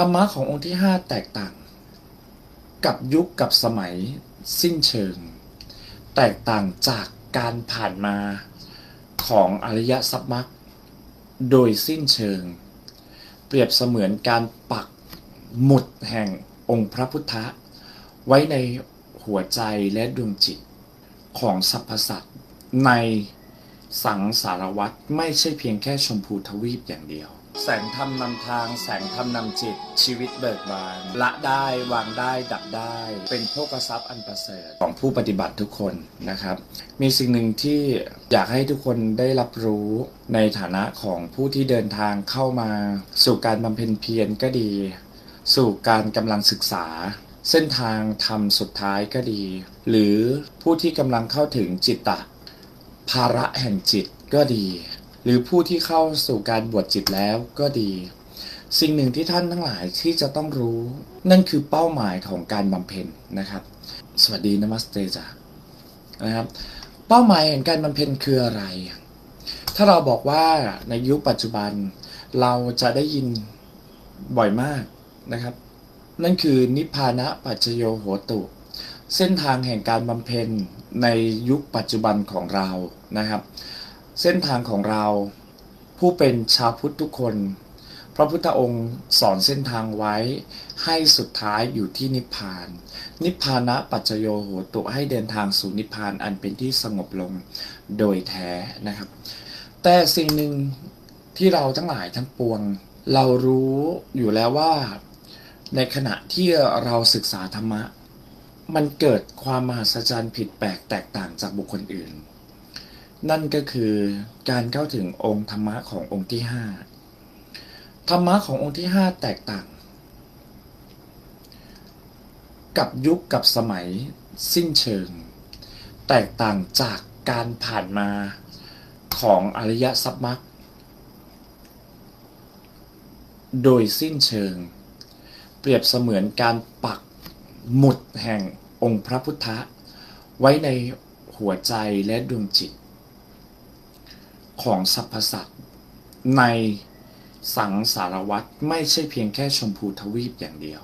ธรรมะขององค์ที่ห้าแตกต่าง กับยุคกับสมัยสิ้นเชิง แตกต่างจากการผ่านมาของอริยสัพมักโดยสิ้นเชิง เปรียบเสมือนการปักหมุดแห่งองค์พระพุทธะไว้ในหัวใจและดวงจิตของสรรพสัตว์ในสังสารวัตรไม่ใช่เพียงแค่ชมพูทวีปอย่างเดียว แสงธรรมนำทาง แสงธรรมนำจิต ชีวิตเบิกบาน ละได้วางได้ดับได้ เป็นโภกทรัพย์อันประเสริฐของผู้ปฏิบัติทุกคนนะครับ มีสิ่งหนึ่งที่อยากให้ทุกคนได้รับรู้ในฐานะของผู้ที่เดินทางเข้ามา สู่การบำเพ็ญเพียรก็ดี สู่การกำลังศึกษา เส้นทางธรรมสุดท้ายก็ดี หรือผู้ที่กำลังเข้าถึงจิตตะภาระแห่งจิตก็ดี หรือผู้ที่เข้าสู่การบวชจิตแล้วก็ดี สิ่งหนึ่งที่ท่านทั้งหลายที่จะต้องรู้ นั่นคือเป้าหมายของการบำเพ็ญนะครับ สวัสดีนมัสเตจ้ะนะครับ เป้าหมายแห่งการบำเพ็ญคืออะไร ถ้าเราบอกว่าในยุคปัจจุบันเราจะได้ยินบ่อยมากนะครับ นั่นคือนิพพานะปัจจโยโหตุเส้นทางแห่งการบำเพ็ญในยุคปัจจุบันของเรานะครับ เส้นทางของเรา ผู้เป็นชาวพุทธทุกคน พระพุทธองค์สอนเส้นทางไว้ ให้สุดท้ายอยู่ที่นิพพาน นิพพานะปัจจโยโหตุให้เดินทางสู่นิพพานอันเป็นที่สงบลงโดยแท้นะครับ แต่สิ่งหนึ่งที่เราทั้งหลายทั้งปวง เรารู้อยู่แล้วว่า ในขณะที่เราศึกษาธรรมะ มันเกิดความมหัศจรรย์ผิดแปลกแตกต่างจากบุคคลอื่น นั่นก็คือการเข้าถึงองค์ธรรมะขององค์ที่ห้าธรรมะขององค์ที่ห้าแตกต่าง กับยุคกับสมัยสิ้นเชิง แตกต่างจากการผ่านมาของอริยสัพมักโดยสิ้นเชิง เปรียบเสมือนการปักหมุดแห่งองค์พระพุทธะไว้ในหัวใจและดวงจิต ของสรรพสัตว์ในสังสารวัตรไม่ใช่เพียงแค่ชมพูทวีปอย่างเดียว